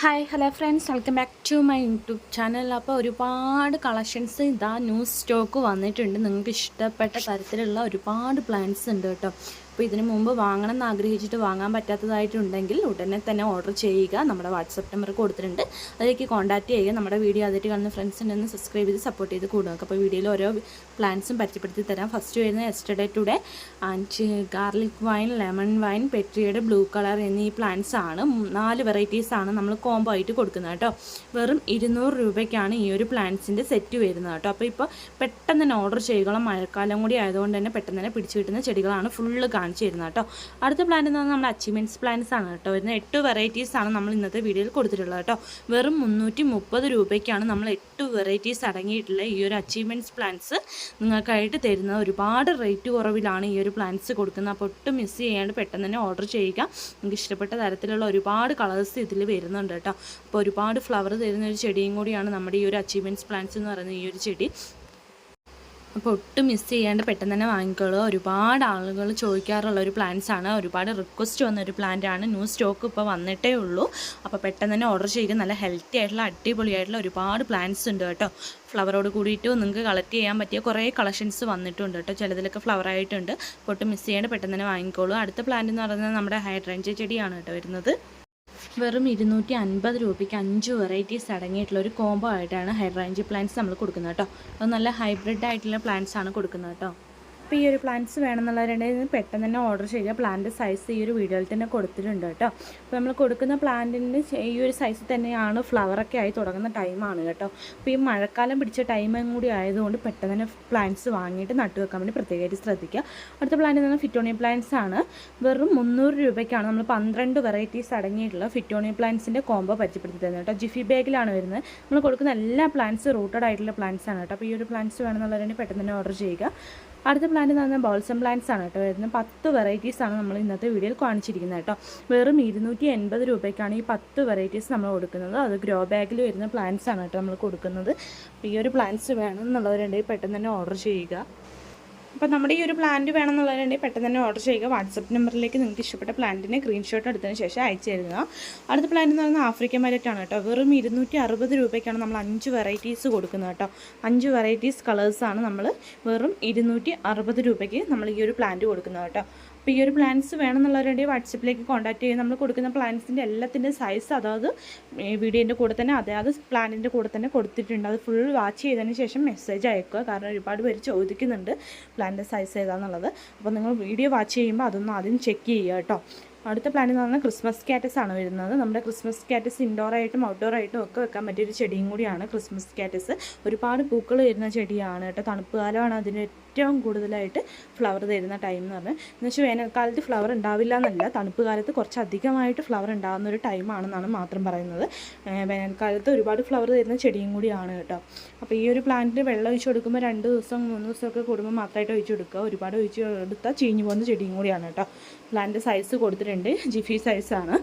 Hi hello friends welcome back to my YouTube channel അപ്പോൾ ഒരുപാട് collections ഇതാ new stock വന്നിട്ടുണ്ട്. നിങ്ങൾക്ക് ഇഷ്ടപ്പെട്ട തരത്തിലുള്ള ഒരുപാട് പ്ലാൻസ് ഉണ്ട് കേട്ടോ. അപ്പോൾ ഇതിനു മുമ്പ് വാങ്ങണം എന്ന് ആഗ്രഹിച്ചിട്ട് വാങ്ങാൻ പറ്റാത്തതായിട്ടുണ്ടെങ്കിൽ ഉടനെ തന്നെ ഓർഡർ ചെയ്യുക. നമ്മുടെ വാട്സപ്പ് നമ്പർ കൊടുത്തിട്ടുണ്ട്. അതിലേക്ക് കോൺടാക്റ്റ് ചെയ്യുക. നമ്മുടെ വീഡിയോ ആദ്യമായിട്ട് കാണുന്ന ഫ്രണ്ട്സിനൊന്ന് സബ്സ്ക്രൈബ് ചെയ്ത് സപ്പോർട്ട് ചെയ്ത് കൂടുക. അപ്പോൾ വീഡിയോയിൽ ഓരോ പ്ലാൻസും പരിചയപ്പെടുത്തി തരാം. ഫസ്റ്റ് വരുന്ന yesterday today and garlic vine lemon vine പെട്രിയുടെ blue colour എന്നീ പ്ലാന്റ്സ് ആണ്. നാല് വെറൈറ്റീസാണ് നമ്മൾ കോംബോ ആയിട്ട് കൊടുക്കുന്നത് കേട്ടോ. വെറും ഇരുന്നൂറ് രൂപയ്ക്കാണ് ഈ ഒരു പ്ലാന്റ്സിന്റെ സെറ്റ് വരുന്നത് കേട്ടോ. അപ്പോൾ ഇപ്പോൾ പെട്ടെന്ന് തന്നെ ഓർഡർ ചെയ്യുക മഴക്കാലം കൂടി ആയതുകൊണ്ട് തന്നെ പെട്ടെന്ന് തന്നെ പിടിച്ചു കിട്ടുന്ന ചെടികളാണ് ഫുള്ള് കാണിച്ചു തരുന്നത് കേട്ടോ. അടുത്ത പ്ലാൻ എന്ന് പറഞ്ഞാൽ നമ്മുടെ അച്ചീവ്മെന്റ്സ് പ്ലാൻസ് ആണ് കേട്ടോ. വരുന്ന എട്ട് വെറൈറ്റീസ് ആണ് നമ്മൾ ഇന്നത്തെ വീഡിയോയിൽ കൊടുത്തിട്ടുള്ളത് കേട്ടോ. വെറും മുന്നൂറ്റി മുപ്പത് രൂപയ്ക്കാണ് നമ്മൾ എട്ട് വെറൈറ്റീസ് അടങ്ങിയിട്ടുള്ള ഈ ഒരു അച്ചീവ്മെന്റ്സ് പ്ലാൻസ് നിങ്ങൾക്കായിട്ട് തരുന്നത്. ഒരുപാട് റേറ്റ് കുറവിലാണ് ഈ ഒരു പ്ലാൻസ് കൊടുക്കുന്നത്. അപ്പോൾ ഒട്ടും മിസ് ചെയ്യാണ്ട് പെട്ടെന്ന് തന്നെ ഓർഡർ ചെയ്യുക. നിങ്ങൾക്ക് ഇഷ്ടപ്പെട്ട തരത്തിലുള്ള ഒരുപാട് കളേഴ്സ് ഇതിൽ വരുന്നുണ്ട് കേട്ടോ. അപ്പോൾ ഒരുപാട് ഫ്ലവർ തരുന്ന ഒരു ചെടിയും കൂടിയാണ് നമ്മുടെ ഈ ഒരു അച്ചീവ്മെന്റ്സ് പ്ലാൻസ് എന്ന് പറയുന്ന ഈ ഒരു ചെടി. അപ്പോൾ ഒട്ടും മിസ് ചെയ്യാണ്ട് പെട്ടെന്ന് തന്നെ വാങ്ങിക്കോളൂ. ഒരുപാട് ആളുകൾ ചോദിക്കാറുള്ള ഒരു ആണ്. ഒരുപാട് റിക്വസ്റ്റ് വന്ന ഒരു ആണ്. ന്യൂ സ്റ്റോക്ക് ഇപ്പോൾ വന്നിട്ടേ ഉള്ളൂ. അപ്പോൾ പെട്ടെന്ന് തന്നെ ഓർഡർ ചെയ്യുക നല്ല ഹെൽത്തി ആയിട്ടുള്ള അടിപൊളിയായിട്ടുള്ള ഒരുപാട് പ്ലാന്റ്സ് ഉണ്ട് കേട്ടോ. ഫ്ലവറോട് കൂടിയിട്ട് നിങ്ങൾക്ക് കളക്ട് ചെയ്യാൻ പറ്റിയ കുറേ കളക്ഷൻസ് വന്നിട്ടുണ്ട് കേട്ടോ. ചിലതിലൊക്കെ ഫ്ലവർ ആയിട്ടുണ്ട്. ഒട്ടും മിസ് ചെയ്യാണ്ട് പെട്ടെന്ന് തന്നെ വാങ്ങിക്കോളൂ. അടുത്ത പ്ലാന്റ് എന്ന് പറയുന്നത് നമ്മുടെ ഹൈഡ്രഞ്ച് ചെടിയാണ് കേട്ടോ വരുന്നത്. വെറും ഇരുന്നൂറ്റി അൻപത് രൂപയ്ക്ക് അഞ്ച് വെറൈറ്റീസ് അടങ്ങിയിട്ടുള്ള ഒരു കോംബോ ആയിട്ടാണ് ഹൈഡ്രാഞ്ചി പ്ലാന്റ്സ് നമ്മൾ കൊടുക്കുന്നത് കേട്ടോ. അത് നല്ല ഹൈബ്രിഡ് ആയിട്ടുള്ള പ്ലാന്റ്സ് ആണ് കൊടുക്കുന്നത് കേട്ടോ. അപ്പോൾ ഈ ഒരു പ്ലാന്റ്സ് വേണമെന്നുള്ളവരുണ്ടെങ്കിൽ പെട്ടെന്ന് തന്നെ ഓർഡർ ചെയ്യുക. പ്ലാന്റ് സൈസ് ഈ ഒരു വീഡിയോയിൽ തന്നെ കൊടുത്തിട്ടുണ്ട് കേട്ടോ. അപ്പോൾ നമ്മൾ കൊടുക്കുന്ന പ്ലാന്റിന്റെ ഈ ഒരു സൈസ് തന്നെയാണ് ഫ്ലവറൊക്കെ ആയി തുടങ്ങുന്ന ടൈമാണ് കേട്ടോ. അപ്പോൾ ഈ മഴക്കാലം പിടിച്ച ടൈമും കൂടി ആയതുകൊണ്ട് പെട്ടെന്ന് തന്നെ പ്ലാന്റ്സ് വാങ്ങിയിട്ട് നട്ടു വെക്കാൻ വേണ്ടി പ്രത്യേകമായിട്ട് ശ്രദ്ധിക്കുക. അടുത്ത പ്ലാന്റ് എന്ന് ഫിറ്റോണിയ പ്ലാന്റ്സ് ആണ്. വെറും മുന്നൂറ് രൂപയ്ക്കാണ് നമ്മൾ പന്ത്രണ്ട് വെറൈറ്റീസ് അടങ്ങിയിട്ടുള്ള ഫിറ്റോണിയ പ്ലാന്റ്സിന്റെ കോംബോ പരിചയപ്പെടുത്തി തരുന്നത് കേട്ടോ. ജിഫി ബാഗിലാണ് വരുന്നത്. നമ്മൾ കൊടുക്കുന്ന എല്ലാ പ്ലാന്റ്സ് റൂട്ടഡ് ആയിട്ടുള്ള പ്ലാന്റ്സ് ആണ് കേട്ടോ. അപ്പോൾ ഈ ഒരു പ്ലാന്റ്സ് വേണമെന്നുള്ളവരെ പെട്ടെന്ന് തന്നെ ഓർഡർ ചെയ്യുക. അടുത്ത പ്ലാന്റ് എന്ന് പറഞ്ഞാൽ ബോൾസം പ്ലാന്റ്സ് ആണ് കേട്ടോ വരുന്നത്. പത്ത് വെറൈറ്റീസ് ആണ് നമ്മൾ ഇന്നത്തെ വീഡിയോയിൽ കാണിച്ചിരിക്കുന്നത് കേട്ടോ. വെറും ഇരുന്നൂറ്റി എൺപത് രൂപയ്ക്കാണ് ഈ പത്ത് വെറൈറ്റീസ് നമ്മൾ കൊടുക്കുന്നത്. അത് ഗ്രോ ബാഗിൽ വരുന്ന പ്ലാന്റ്സ് ആണ് കേട്ടോ നമ്മൾ കൊടുക്കുന്നത്. ഈ ഒരു പ്ലാന്റ്സ് വേണം എന്നുള്ളവരുണ്ടെങ്കിൽ പെട്ടെന്ന് തന്നെ ഓർഡർ ചെയ്യുക. അപ്പോൾ നമ്മുടെ ഈ ഒരു പ്ലാന്റ് വേണമെന്നുള്ളവരുണ്ടെങ്കിൽ പെട്ടെന്ന് തന്നെ ഓർഡർ ചെയ്യുക. വാട്സപ്പ് നമ്പറിലേക്ക് നിങ്ങൾക്ക് ഇഷ്ടപ്പെട്ട പ്ലാന്റിനെ സ്ക്രീൻഷോട്ട് എടുത്തതിന് ശേഷം അയച്ചു തരിക. അടുത്ത പ്ലാന്റ് എന്ന് പറയുന്നത് ആഫ്രിക്കൻ മരറ്റാണ് കേട്ടോ. വെറും ഇരുന്നൂറ്റി അറുപത് രൂപയ്ക്കാണ് നമ്മൾ അഞ്ച് വെറൈറ്റീസ് കൊടുക്കുന്നത് കേട്ടോ. അഞ്ച് വെറൈറ്റീസ് കളേഴ്സാണ് നമ്മൾ വെറും ഇരുന്നൂറ്റി അറുപത് രൂപയ്ക്ക് നമ്മൾ ഈ ഒരു പ്ലാന്റ് കൊടുക്കുന്നത് കേട്ടോ. അപ്പോൾ ഈ ഒരു പ്ലാൻസ് വേണമെന്നുള്ളവരുണ്ടെങ്കിൽ വാട്സപ്പിലേക്ക് കോൺടാക്ട് ചെയ്യുക നമ്മൾ കൊടുക്കുന്ന പ്ലാൻസിന്റെ എല്ലാത്തിന്റെ സൈസ് അതായത് വീഡിയോന്റെ കൂടെ തന്നെ അതായത് പ്ലാനിന്റെ കൂടെ തന്നെ കൊടുത്തിട്ടുണ്ട്. അത് ഫുൾ വാച്ച് ചെയ്തതിന് ശേഷം മെസ്സേജ് അയക്കുക. കാരണം ഒരുപാട് പേര് ചോദിക്കുന്നുണ്ട് പ്ലാനിന്റെ സൈസ് ഏതാണെന്നുള്ളത് അപ്പോൾ നിങ്ങൾ വീഡിയോ വാച്ച് ചെയ്യുമ്പോൾ അതൊന്നും ആദ്യം ചെക്ക് ചെയ്യുക കേട്ടോ. അടുത്ത പ്ലാൻ എന്ന് പറഞ്ഞാൽ ക്രിസ്മസ് കാറ്റസ് ആണ് വരുന്നത്. നമ്മുടെ ക്രിസ്മസ് കാറ്റസ് ഇൻഡോറായിട്ടും ഔട്ട്ഡോർ ആയിട്ടും ഒക്കെ വെക്കാൻ പറ്റിയൊരു ചെടിയും കൂടിയാണ് ക്രിസ്മസ് കാറ്റസ് ഒരുപാട് പൂക്കൾ വരുന്ന ചെടിയാണ് കേട്ടോ. തണുപ്പ് കാലമാണ് അതിന് ഏറ്റവും കൂടുതലായിട്ട് ഫ്ലവർ തരുന്ന ടൈം എന്ന് പറഞ്ഞാൽ എന്ന് വെച്ചാൽ വേനൽക്കാലത്ത് ഫ്ലവർ ഉണ്ടാവില്ല എന്നല്ല തണുപ്പ് കാലത്ത് കുറച്ച് അധികമായിട്ട് ഫ്ലവർ ഉണ്ടാകുന്ന ഒരു ടൈമാണെന്നാണ് മാത്രം പറയുന്നത്. വേനൽക്കാലത്ത് ഒരുപാട് ഫ്ലവർ തരുന്ന ചെടിയും കൂടിയാണ് കേട്ടോ. അപ്പോൾ ഈ ഒരു പ്ലാന്റിന് വെള്ളം ഒഴിച്ച് കൊടുക്കുമ്പോൾ രണ്ട് ദിവസം മൂന്ന് ദിവസമൊക്കെ കൂടുമ്പോൾ മാത്രമായിട്ട് ഒഴിച്ച് കൊടുക്കുക. ഒരുപാട് ഒഴിച്ച് കൊടുത്താൽ ചീഞ്ഞു പോകുന്ന ചെടിയും കൂടിയാണ് കേട്ടോ. പ്ലാന്റ് സൈസ് കൊടുത്തിട്ടുണ്ട് ജിഫി സൈസാണ്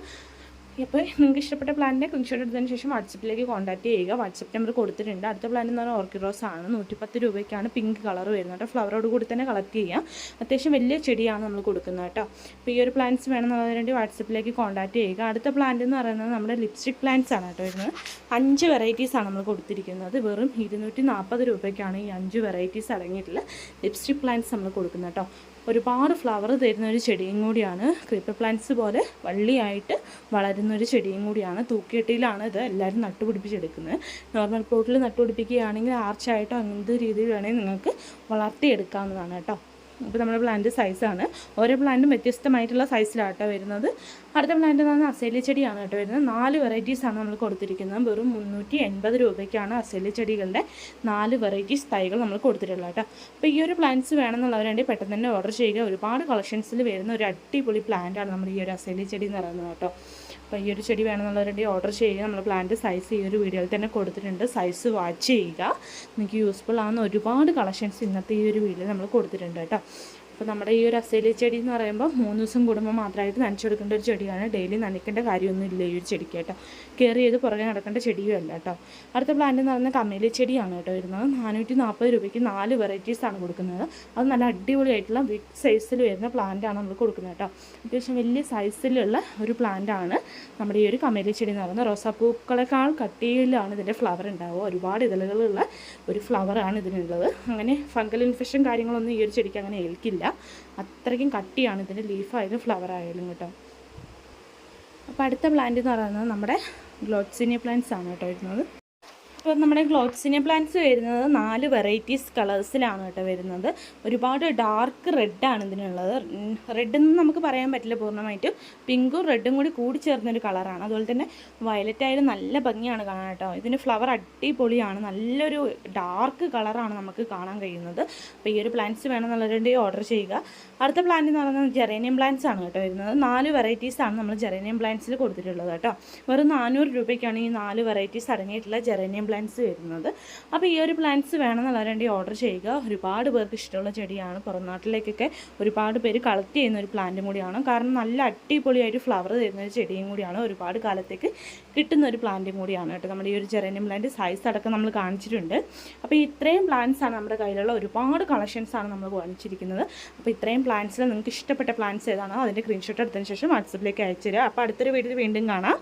അപ്പോൾ നിങ്ങൾക്ക് ഇഷ്ടപ്പെട്ട പ്ലാനിന്റെ സ്ക്രീൻഷോട്ട് എടുത്തതിന് ശേഷം വാട്സപ്പിലേക്ക് കോൺടാക്ട് ചെയ്യുക. വാട്സപ്പ് നമ്പർ കൊടുത്തിട്ടുണ്ട്. അടുത്ത പ്ലാൻ എന്ന് പറഞ്ഞാൽ ഓർക്കിഡ് റോസ് ആണ്. നൂറ്റിപ്പത്ത് രൂപയ്ക്കാണ് പിങ്ക് കളർ വരുന്നത്. കേട്ടോ ഫ്ലവറോട് കൂടി തന്നെ കളക്ട് ചെയ്യാം. അത്യാവശ്യം വലിയ ചെടിയാണ് നമ്മൾ കൊടുക്കുന്നത് കേട്ടോ. അപ്പോൾ ഈ ഒരു പ്ലാന്റ്സ് വേണമെന്നുള്ളതിന് വേണ്ടി വാട്സപ്പിലേക്ക് കോൺടാക്ട് ചെയ്യുക. അടുത്ത പ്ലാന്റ് എന്ന് പറയുന്നത് നമ്മുടെ ലിപ്സ്റ്റിക് പ്ലാന്റ്സ് ആണ് കേട്ടോ വരുന്നത്. അഞ്ച് വെറൈറ്റീസ് ആണ് നമ്മൾ കൊടുത്തിരിക്കുന്നത്. വെറും ഇരുന്നൂറ്റി നാൽപ്പത് രൂപയ്ക്കാണ് ഈ അഞ്ച് വെറൈറ്റീസ് അടങ്ങിയിട്ടുള്ള ലിപ്സ്റ്റിക് പ്ലാന്റ്സ് നമ്മൾ കൊടുക്കുന്നത് കേട്ടോ. ഒരുപാട് ഫ്ലവർ തരുന്ന ഒരു ചെടിയും കൂടിയാണ് ക്രീപ്പർ പ്ലാന്റ്സ് പോലെ വള്ളിയായിട്ട് വളരുന്ന ഒരു ചെടിയും കൂടിയാണ്. തൂക്കിയെട്ടിയിലാണ് ഇത് എല്ലാവരും നട്ടുപിടിപ്പിച്ചെടുക്കുന്നത്. നോർമൽ പോട്ടിൽ നട്ടുപിടിപ്പിക്കുകയാണെങ്കിൽ ആർച്ചായിട്ടോ അങ്ങനത്തെ രീതിയിൽ വേണമെങ്കിൽ നിങ്ങൾക്ക് വളർത്തിയെടുക്കാവുന്നതാണ് കേട്ടോ. ഇപ്പോൾ നമ്മുടെ പ്ലാന്റ് സൈസാണ് ഓരോ പ്ലാന്റും വ്യത്യസ്തമായിട്ടുള്ള സൈസിലാട്ടോ വരുന്നത്. അടുത്ത പ്ലാന്റ് എന്ന് പറഞ്ഞാൽ അസേലി ചെടിയാണ് കേട്ടോ വരുന്നത്. നാല് വെറൈറ്റീസാണ് നമ്മൾ കൊടുത്തിരിക്കുന്നത്. വെറും മുന്നൂറ്റി എൺപത് രൂപയ്ക്കാണ് അസേലി ചെടികളുടെ നാല് വെറൈറ്റീസ് തൈകൾ നമ്മൾ കൊടുത്തിട്ടുള്ളത് കേട്ടോ അപ്പോൾ ഈ ഒരു പ്ലാന്റ്സ് വേണമെന്നുള്ളവരുണ്ടെങ്കിൽ പെട്ടെന്ന് തന്നെ ഓർഡർ ചെയ്യുക. ഒരുപാട് കളക്ഷൻസിൽ വരുന്ന ഒരു അടിപൊളി പ്ലാന്റാണ് നമ്മുടെ ഈ ഒരു അസേലി ചെടി എന്ന് പറയുന്നത് കേട്ടോ അപ്പോൾ ഈ ഒരു ചെടി വേണമെന്നുള്ളവരുടെ ഓർഡർ ചെയ്യുക. നമ്മൾ പ്ലാന്റ് സൈസ് ഈ ഒരു വീഡിയോയിൽ തന്നെ കൊടുത്തിട്ടുണ്ട്. സൈസ് വാച്ച് ചെയ്യുക. നിങ്ങൾക്ക് യൂസ്ഫുൾ ആവുന്ന ഒരുപാട് കളക്ഷൻസ് ഇന്നത്തെ ഈ ഒരു വീഡിയോയിൽ നമ്മൾ കൊടുത്തിട്ടുണ്ട് കേട്ടോ. അപ്പോൾ നമ്മുടെ ഈ ഒരു അസേലി ചെടി എന്ന് പറയുമ്പോൾ മൂന്ന് ദിവസം കൂടുമ്പോൾ മാത്രമായിട്ട് നനച്ചെടുക്കേണ്ട ഒരു ചെടിയാണ്. ഡെയിലി നനയ്ക്കേണ്ട കാര്യമൊന്നും ഇല്ല ഈ ഒരു ചെടിക്ക് കേട്ടോ. കയറി ചെയ്ത് പുറകെ നടക്കേണ്ട ചെടിയും അല്ല കേട്ടോ. അടുത്ത പ്ലാന്റ് എന്ന് പറയുന്നത് കമേലി ചെടിയാണ് കേട്ടോ വരുന്നത്. നാനൂറ്റി നാൽപ്പത് രൂപയ്ക്ക് നാല് വെറൈറ്റീസാണ് കൊടുക്കുന്നത്. അത് നല്ല അടിപൊളിയായിട്ടുള്ള ബിഗ് സൈസിൽ വരുന്ന പ്ലാന്റ് ആണ് നമ്മൾ കൊടുക്കുന്നത് കേട്ടോ. അത്യാവശ്യം വലിയ സൈസിലുള്ള ഒരു പ്ലാന്റ് ആണ് നമ്മുടെ ഈ ഒരു കമേലി ചെടി എന്ന് പറയുന്നത്. റോസാപ്പൂക്കളെക്കാൾ കട്ടിയിലാണ് ഇതിന്റെ ഫ്ലവർ ഉണ്ടാവുക. ഒരുപാട് ഇതളുകളുള്ള ഒരു ഫ്ലവറാണ് ഇതിനുള്ളത്. അങ്ങനെ ഫംഗൽ ഇൻഫെക്ഷൻ കാര്യങ്ങളൊന്നും ഈ ഒരു ചെടിക്ക് അങ്ങനെ ഏൽക്കില്ല. അത്രയ്ക്കും കട്ടിയാണ് ഇതിന്റെ ലീഫായാലും ഫ്ലവർ ആയാലും കേട്ടോ. അപ്പോൾ അടുത്ത പ്ലാന്റ് എന്ന് പറയുന്നത് നമ്മുടെ ഗ്ലോട്സിനിയ പ്ലാന്റ്സ് ആണ് കേട്ടോ വരുന്നത്. ഇപ്പോൾ നമ്മുടെ ഗ്ലോട്സിനിയ പ്ലാന്റ്സ് വരുന്നത് നാല് വെറൈറ്റീസ് കളേഴ്സിലാണ് കേട്ടോ വരുന്നത്. ഒരുപാട് ഡാർക്ക് റെഡാണ് ഇതിനുള്ളത്. റെഡ് എന്ന് നമുക്ക് പറയാൻ പറ്റില്ല പൂർണമായിട്ടും. പിങ്കും റെഡും കൂടി കൂടി ചേർന്നൊരു കളറാണ്. അതുപോലെ തന്നെ വയലറ്റ് ആയാലും നല്ല ഭംഗിയാണ് കാണാൻ കേട്ടോ. ഇതിന് ഫ്ലവർ അടിപൊളിയാണ്. നല്ലൊരു ഡാർക്ക് കളറാണ് നമുക്ക് കാണാൻ കഴിയുന്നത്. അപ്പോൾ ഈ ഒരു പ്ലാന്റ്സ് വേണമെന്നുള്ളവരുടെ ഓർഡർ ചെയ്യുക. അടുത്ത പ്ലാന്റ് എന്ന് പറയുന്നത് ജെറേനിയം പ്ലാന്റ്സ് ആണ് കേട്ടോ വരുന്നത്. നാല് വെറൈറ്റീസ് ആണ് നമ്മൾ ജെറേനിയം പ്ലാന്റ്സിൽ കൊടുത്തിട്ടുള്ളത് കേട്ടോ. വെറും നാനൂറ് രൂപയ്ക്കാണ് ഈ നാല് വെറൈറ്റീസ് അടങ്ങിയിട്ടുള്ള ജെറേനിയം പ്ലാന്റ്സ് വരുന്നത്. അപ്പോൾ ഈ ഒരു പ്ലാന്റ്സ് വേണമെന്നുള്ളവരുടെ ഓർഡർ ചെയ്യുക. ഒരുപാട് പേർക്ക് ഇഷ്ടമുള്ള ചെടിയാണ്. പുറം നാട്ടിലേക്കൊക്കെ ഒരുപാട് പേര് കളക്ട് ചെയ്യുന്ന ഒരു പ്ലാന്റും കൂടിയാണ്. കാരണം നല്ല അടിപൊളിയായിട്ട് ഫ്ലവർ തരുന്ന ഒരു ചെടിയും കൂടിയാണ്. ഒരുപാട് കാലത്തേക്ക് കിട്ടുന്ന ഒരു പ്ലാന്റും കൂടിയാണ് കേട്ടോ. നമ്മുടെ ഈ ഒരു ചെറിയ പ്ലാന്റ് സൈസ് അടക്കം നമ്മൾ കാണിച്ചിട്ടുണ്ട്. അപ്പോൾ ഇത്രയും പ്ലാന്റ്സ് ആണ് നമ്മുടെ കയ്യിലുള്ള. ഒരുപാട് കളക്ഷൻസ് ആണ് നമ്മൾ കാണിച്ചിരിക്കുന്നത്. അപ്പോൾ ഇത്രയും പ്ലാന്റ്സിൽ നിങ്ങൾക്ക് ഇഷ്ടപ്പെട്ട പ്ലാന്റ്സ് ഏതാണോ അതിന്റെ സ്ക്രീൻഷോട്ട് എടുത്തതിന് ശേഷം വാട്സപ്പിലേക്ക് അയച്ചു തരിക അപ്പോൾ അടുത്തൊരു വീഡിയോ വീണ്ടും കാണാം.